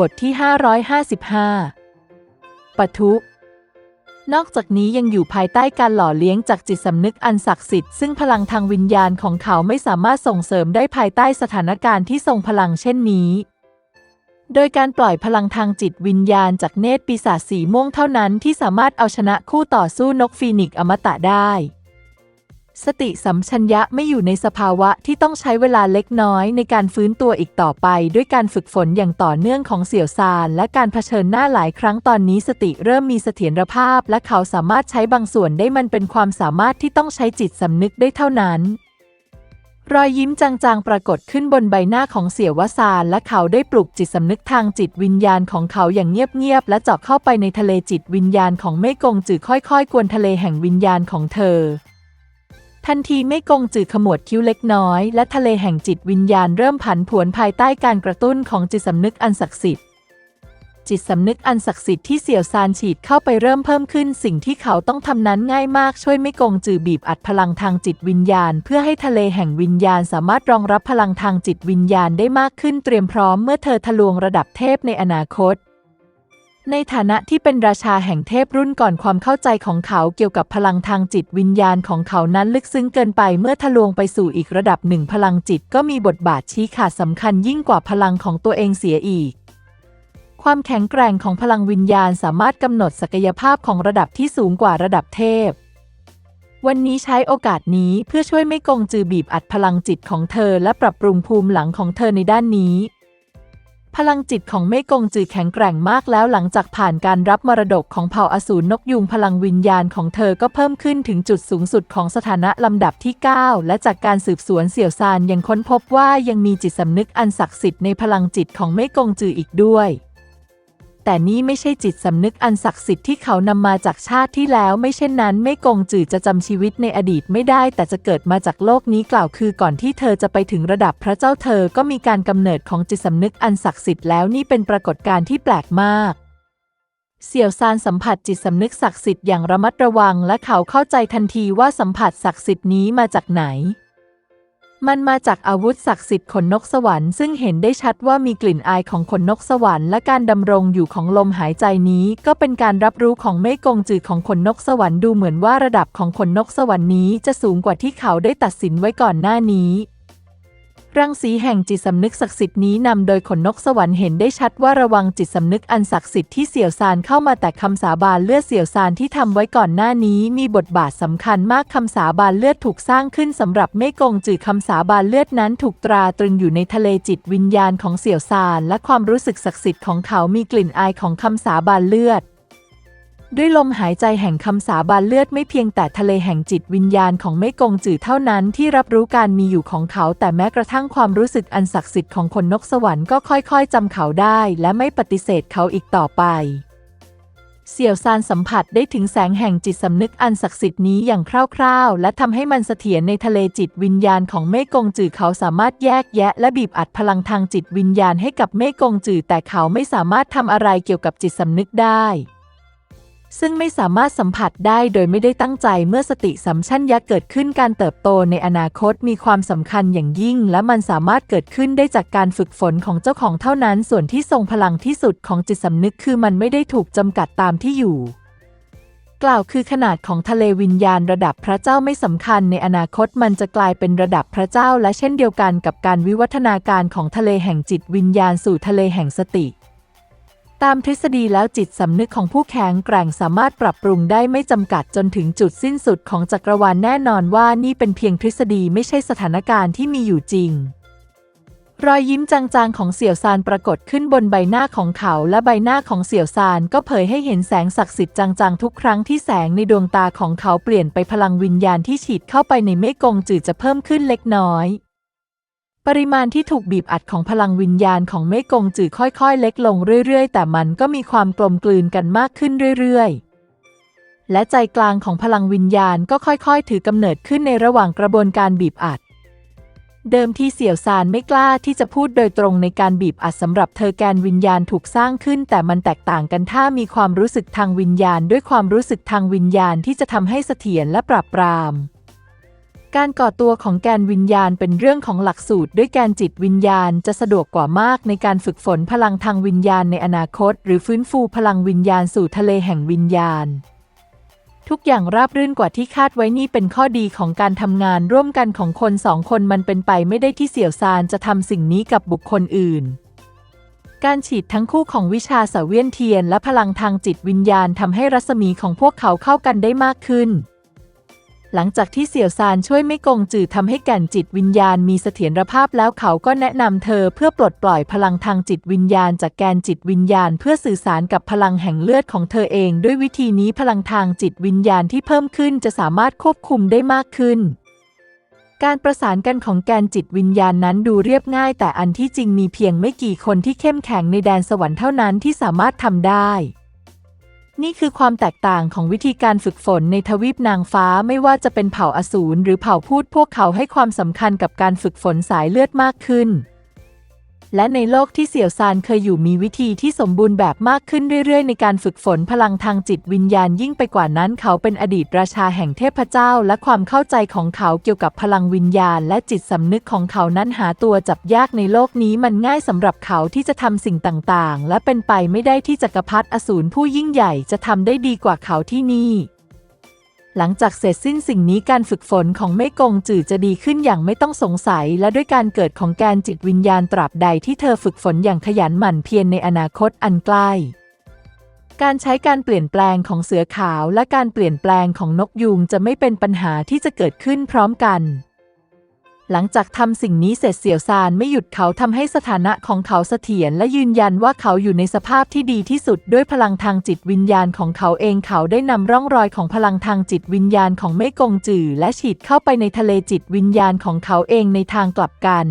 บทที่ 555ปทุนอกจากนี้ยังอยู่ภายใต้การหล่อเลี้ยงจากจิตสำนึกอันศักดิ์สิทธิ์ซึ่งพลังทางวิญญาณของเขาไม่สามารถส่งเสริมได้ภายใต้สถานการณ์ที่ทรงพลังเช่นนี้ โดยการปล่อยพลังทางจิตวิญญาณจากเนตรปีศาจสีม่วงเท่านั้นที่สามารถเอาชนะคู่ต่อสู้นกฟีนิกซ์อมตะได้ สติสัมชัญญะไม่อยู่ในสภาวะที่ต้องใช้เวลาเล็กน้อยในการฟื้นตัวอีกต่อไป ด้วยการฝึกฝนอย่างต่อเนื่องของเสี่ยวซานและการเผชิญหน้าหลายครั้งตอนนี้สติเริ่มมีเสถียรภาพ และเขาสามารถใช้บางส่วนได้มันเป็นความสามารถที่ต้องใช้จิตสำนึกได้เท่านั้นรอยยิ้มจางๆ ปรากฏขึ้นบนใบหน้าของเสี่ยววสานและเขาได้ปลุกจิตสำนึกทางจิตวิญญาณของเขาอย่างเงียบๆ และเจาะเข้าไปในทะเลจิตวิญญาณของเมกงจือค่อยๆ กวนทะเลแห่งวิญญาณของเธอ ทันทีไม่กงจือขมวดคิ้วเล็กน้อย และทะเลแห่งจิตวิญญาณเริ่มผันผวนภายใต้การกระตุ้นของจิตสำนึกอันศักดิ์สิทธิ์ จิตสำนึกอันศักดิ์สิทธิ์ที่เสี่ยวซานฉีดเข้าไปเริ่มเพิ่มขึ้น สิ่งที่เขาต้องทำนั้นง่ายมากช่วยไม่กงจือบีบอัดพลังทางจิตวิญญาณ เพื่อให้ทะเลแห่งวิญญาณสามารถรองรับพลังทางจิตวิญญาณได้มากขึ้นเตรียมพร้อมเมื่อเธอทะลวงระดับเทพในอนาคต ในฐานะที่เป็นราชาแห่งเทพรุ่นก่อนความเข้าใจของเขาเกี่ยวกับพลังทางจิตวิญญาณของเขานั้นลึกซึ้งเกินไปเมื่อทะลวงไปสู่อีกระดับหนึ่งพลังจิตก็มีบทบาทชี้ขาดสำคัญยิ่งกว่าพลังของตัวเองเสียอีก ความแข็งแกร่งของพลังวิญญาณสามารถกำหนดศักยภาพของระดับที่สูงกว่าระดับเทพ วันนี้ใช้โอกาสนี้เพื่อช่วยไม่กงจือบีบอัดพลังจิตของเธอและปรับปรุงภูมิหลังของเธอในด้านนี้ พลังจิตของเมกงจือแข็งแกร่งมากแล้วหลังจากผ่านการรับมรดกของเผ่าอสูรนกยุงพลังวิญญาณของเธอก็เพิ่มขึ้นถึงจุดสูงสุดของสถานะลำดับที่ 9 และจากการสืบสวนเสี่ยวซานยังค้นพบว่ายังมีจิตสำนึกอันศักดิ์สิทธิ์ในพลังจิตของเมกงจืออีกด้วย แต่นี่ไม่ใช่จิตสำนึกอันศักดิ์สิทธิ์ที่เขานำมาจากชาติที่แล้ว ไม่เช่นนั้น ไม่กงจือจะจำชีวิตในอดีตไม่ได้ แต่จะเกิดมาจากโลกนี้กล่าวคือก่อนที่เธอจะไปถึงระดับพระเจ้าเธอก็มีการกำเนิดของจิตสำนึกอันศักดิ์สิทธิ์แล้วนี่เป็นปรากฏการณ์ที่แปลกมากเสี่ยวซานสัมผัสจิตสำนึกศักดิ์สิทธิ์อย่างระมัดระวังและเขาเข้าใจทันทีว่าสัมผัสศักดิ์สิทธิ์นี้มาจากไหน มันมาจากอาวุธศักดิ์สิทธิ์ขนนกสวรรค์ซึ่งเห็นได้ชัดว่ามีกลิ่นอายของขนนกสวรรค์และการดำรงอยู่ของลมหายใจนี้ ก็เป็นการรับรู้ของเมฆกงจืดของขนนกสวรรค์ดูเหมือนว่าระดับของขนนกสวรรค์นี้จะสูงกว่าที่เขาได้ตัดสินไว้ก่อนหน้านี้ รังสีแห่งจิตสำนึกศักดิ์สิทธิ์นี้นำโดยขนนกสวรรค์เห็นได้ชัดว่าระวังจิตสำนึกอันศักดิ์สิทธิ์ที่เสี่ยวซานเข้ามาแต่คำสาบานเลือดเสี่ยวซานที่ทำไว้ก่อนหน้านี้ มีบทบาทสำคัญมากคำสาบานเลือดถูกสร้างขึ้นสำหรับเมกงจือคำสาบานเลือดนั้นถูกตราตรึงอยู่ในทะเลจิตวิญญาณของเสี่ยวซานและความรู้สึกศักดิ์สิทธิ์ของเขามีกลิ่นอายของคำสาบานเลือด ด้วยลมหายใจแห่งคำสาบานเลือดไม่เพียงแต่ทะเลแห่งจิตวิญญาณของเมกงจือเท่านั้นที่รับรู้การมีอยู่ของเขา แต่แม้กระทั่งความรู้สึกอันศักดิ์สิทธิ์ของคนนกสวรรค์ก็ค่อยๆจำเขาได้ และไม่ปฏิเสธเขาอีกต่อไป เสี่ยวซานสัมผัสได้ถึงแสงแห่งจิตสำนึกอันศักดิ์สิทธิ์นี้อย่างคร่าวๆ และทำให้มันเสถียรในทะเลจิตวิญญาณของเมกงจือเขาสามารถแยกแยะ และบีบอัดพลังทางจิตวิญญาณให้กับเมกงจือแต่เขาไม่สามารถทำอะไรเกี่ยวกับจิตสำนึกได้ ซึ่งไม่สามารถสัมผัสได้โดยไม่ได้ตั้งใจเมื่อสติสัมชัญญะเกิดขึ้นการเติบโตในอนาคตมีความสำคัญอย่างยิ่ง และมันสามารถเกิดขึ้นได้จากการฝึกฝนของเจ้าของเท่านั้น ส่วนที่ทรงพลังที่สุดของจิตสำนึกคือมันไม่ได้ถูกจำกัดตามที่อยู่ กล่าวคือขนาดของทะเลวิญญาณระดับพระเจ้าไม่สำคัญ ในอนาคตมันจะกลายเป็นระดับพระเจ้า และเช่นเดียวกันกับการวิวัฒนาการของทะเลแห่งจิตวิญญาณสู่ทะเลแห่งสติ ตามทฤษฎีแล้วจิตสำนึกของผู้แข็งแกร่งสามารถปรับปรุงได้ไม่จำกัดจนถึงจุดสิ้นสุดของจักรวาลแน่นอนว่านี่เป็นเพียงทฤษฎีไม่ใช่สถานการณ์ที่มีอยู่จริง รอยยิ้มจางๆของเสี่ยวซานปรากฏขึ้นบนใบหน้าของเขาและใบหน้าของเสี่ยวซานก็เผยให้เห็นแสงศักดิ์สิทธิ์จางๆทุกครั้งที่แสงในดวงตาของเขาเปลี่ยนไปพลังวิญญาณที่ฉีดเข้าไปในเมฆกงจืดจะเพิ่มขึ้นเล็กน้อย ปริมาณที่ถูกบีบอัดของพลังวิญญาณของเมฆกงจือค่อยๆ เล็กลงเรื่อยๆ แต่มันก็มีความกลมกลืนกันมากขึ้นเรื่อยๆ และใจกลางของพลังวิญญาณก็ค่อยๆ ถือกำเนิดขึ้นในระหว่างกระบวนการบีบอัด เดิมที่เสี่ยวซานไม่กล้าที่จะพูดโดยตรงในการบีบอัดสำหรับเธอแกนวิญญาณถูกสร้างขึ้น แต่มันแตกต่างกันถ้ามีความรู้สึกทางวิญญาณ ด้วยความรู้สึกทางวิญญาณที่จะทำให้เสถียรและปราบปราม การก่อตัวของแกนวิญญาณเป็นเรื่องของหลักสูตร ด้วยแกนจิตวิญญาณจะสะดวกกว่ามากในการฝึกฝนพลังทางวิญญาณในอนาคต หรือฟื้นฟูพลังวิญญาณสู่ทะเลแห่งวิญญาณ ทุกอย่างราบรื่นกว่าที่คาดไว้นี่เป็นข้อดีของการทำงานร่วมกันของคนสองคนมันเป็นไปไม่ได้ที่เสี่ยวซานจะทำสิ่งนี้กับบุคคลอื่นการฉีดทั้งคู่ของวิชาสเวียนเทียนและพลังทางจิตวิญญาณทำให้รัศมีของพวกเขาเข้ากันได้มากขึ้น หลังจากที่เสี่ยวซานช่วยไม่กงจือทำให้แก่นจิตวิญญาณมีเสถียรภาพแล้วเขาก็แนะนำเธอเพื่อปลดปล่อยพลังทางจิตวิญญาณ จากแกนจิตวิญญาณ เพื่อสื่อสารกับพลังแห่งเลือดของเธอเอง ด้วยวิธีนี้พลังทางจิตวิญญาณที่เพิ่มขึ้นจะสามารถควบคุมได้มากขึ้นการประสานกันของแกนจิตวิญญาณนั้นดูเรียบง่าย แต่อันที่จริงมีเพียงไม่กี่คนที่เข้มแข็งในแดนสวรรค์เท่านั้นที่สามารถทำได้ นี่คือความแตกต่างของวิธีการฝึกฝนในทวีปนางฟ้าไม่ว่าจะเป็นเผ่าอสูรหรือเผ่าพูดพวกเขาให้ความสำคัญกับการฝึกฝนสายเลือดมากขึ้น และในโลกที่เสี่ยวซานเคยอยู่มีวิธีที่สมบูรณ์แบบมากขึ้นเรื่อยๆ ในการฝึกฝนพลังทางจิตวิญญาณยิ่งไปกว่านั้นเขาเป็นอดีตราชาแห่งเทพเจ้า และความเข้าใจของเขาเกี่ยวกับพลังวิญญาณ และจิตสำนึกของเขานั้นหาตัวจับยากในโลกนี้มันง่ายสำหรับเขาที่จะทำสิ่งต่างๆ และเป็นไปไม่ได้ที่จักรพรรดิอสูรผู้ยิ่งใหญ่จะทำได้ดีกว่าเขาที่นี่ หลังจากเสร็จสิ้นสิ่งนี้การฝึกฝนของเม่กงจือจะดีขึ้นอย่างไม่ต้องสงสัย และด้วยการเกิดของแกนจิตวิญญาณตราบใดที่เธอฝึกฝนอย่างขยันหมั่นเพียรในอนาคตอันใกล้ การใช้การเปลี่ยนแปลงของเสือขาวและการเปลี่ยนแปลงของนกยูงจะไม่เป็นปัญหาที่จะเกิดขึ้นพร้อมกัน หลังจากทำสิ่งนี้เสร็จเสี่ยวซานไม่หยุดเขาทำให้สถานะของเขาเสถียรและยืนยันว่าเขาอยู่ในสภาพที่ดีที่สุดด้วยพลังทางจิตวิญญาณของเขาเองเขาได้นำร่องรอยของพลังทางจิตวิญญาณของเม่กงจือและฉีดเข้าไปในทะเลจิตวิญญาณของเขาเองในทางกลับกัน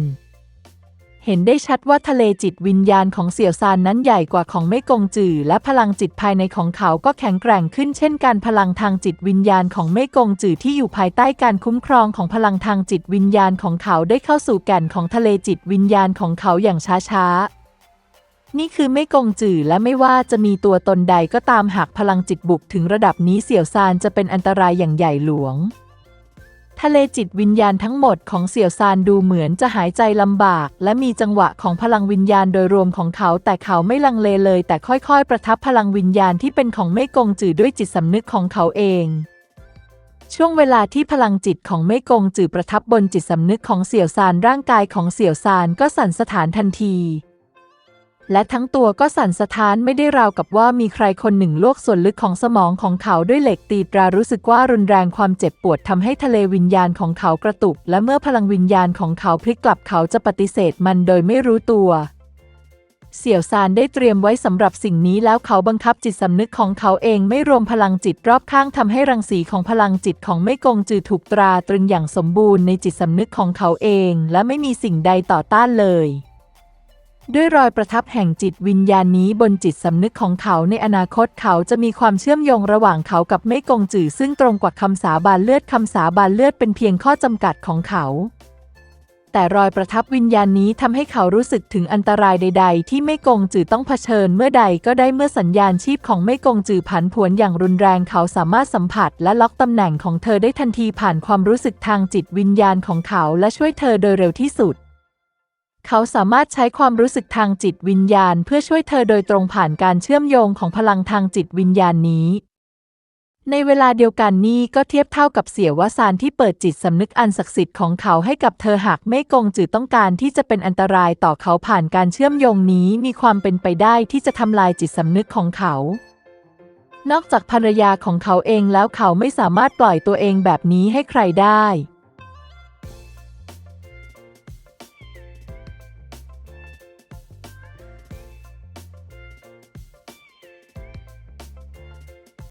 เห็นได้ชัดว่าทะเลจิตวิญญาณของเสี่ยวซานนั้นใหญ่กว่าของเมกงจือ และพลังจิตภายในของเขาก็แข็งแกร่งขึ้นเช่นกันพลังทางจิตวิญญาณของเมกงจือที่อยู่ภายใต้การคุ้มครองของพลังทางจิตวิญญาณของเขาได้เข้าสู่แก่นของทะเลจิตวิญญาณของเขาอย่างช้าๆนี่คือไม่กงจือและไม่ว่าจะมีตัวตนใดก็ตามหากพลังจิตบุกถึงระดับนี้เสี่ยวซานจะเป็นอันตรายอย่างใหญ่หลวง ทะเลจิตวิญญาณทั้งหมดของเสี่ยวซานดูเหมือนจะหายใจลำบาก และมีจังหวะของพลังวิญญาณโดยรวมของเขา แต่เขาไม่ลังเลเลย แต่ค่อยๆ ประทับพลังวิญญาณที่เป็นของไม่กงจือด้วยจิตสำนึกของเขาเอง ช่วงเวลาที่พลังจิตของไม่กงจือประทับบนจิตสำนึกของเสี่ยวซานร่างกายของเสี่ยวซานก็สั่นสะท้านทันที และทั้งตัวก็สั่นสะท้านไม่ได้ราวกับว่ามีใครคนหนึ่งลวกส่วนลึกของสมองของเขาด้วยเหล็กตีตรารู้สึกว่ารุนแรงความเจ็บปวดทำให้ทะเลวิญญาณของเขากระตุก และเมื่อพลังวิญญาณของเขาพลิกกลับเขาจะปฏิเสธมันโดยไม่รู้ตัวเสี่ยวซานได้เตรียมไว้สำหรับสิ่งนี้แล้วเขาบังคับจิตสำนึกของเขาเองไม่รวมพลังจิตรอบข้างทำให้รังสีของพลังจิตของไม่กงจือถูกตราตรึงอย่างสมบูรณ์ในจิตสำนึกของเขาเอง และไม่มีสิ่งใดต่อต้านเลย ด้วยรอยประทับแห่งจิตวิญญาณนี้บนจิตสำนึกของเขาในอนาคตเขาจะมีความเชื่อมโยงระหว่างเขากับไม่กงจือซึ่งตรงกว่าคำสาบานเลือดคำสาบานเลือดเป็นเพียงข้อจำกัดของเขา แต่รอยประทับวิญญาณนี้ทำให้เขารู้สึกถึงอันตรายใด ๆ ที่ไม่กงจือต้องเผชิญเมื่อใดก็ได้เมื่อสัญญาณชีพของไม่กงจือผันผวนอย่างรุนแรงเขาสามารถสัมผัสและล็อกตำแหน่งของเธอได้ทันทีผ่านความรู้สึกทางจิตวิญญาณของเขาและช่วยเธอโดยเร็วที่สุด เขาสามารถใช้ความรู้สึกทางจิตวิญญาณ เพื่อช่วยเธอโดยตรงผ่านการเชื่อมโยงของพลังทางจิตวิญญาณนี้ ในเวลาเดียวกันนี้ก็เทียบเท่ากับเสียวสานที่เปิดจิตสำนึกอันศักดิ์สิทธิ์ของเขาให้กับเธอหากไม่กงจือต้องการที่จะเป็นอันตรายต่อเขาผ่านการเชื่อมโยงนี้มีความเป็นไปได้ที่จะทำลายจิตสำนึกของเขานอกจากภรรยาของเขาเองแล้วเขาไม่สามารถปล่อยตัวเองแบบนี้ให้ใครได้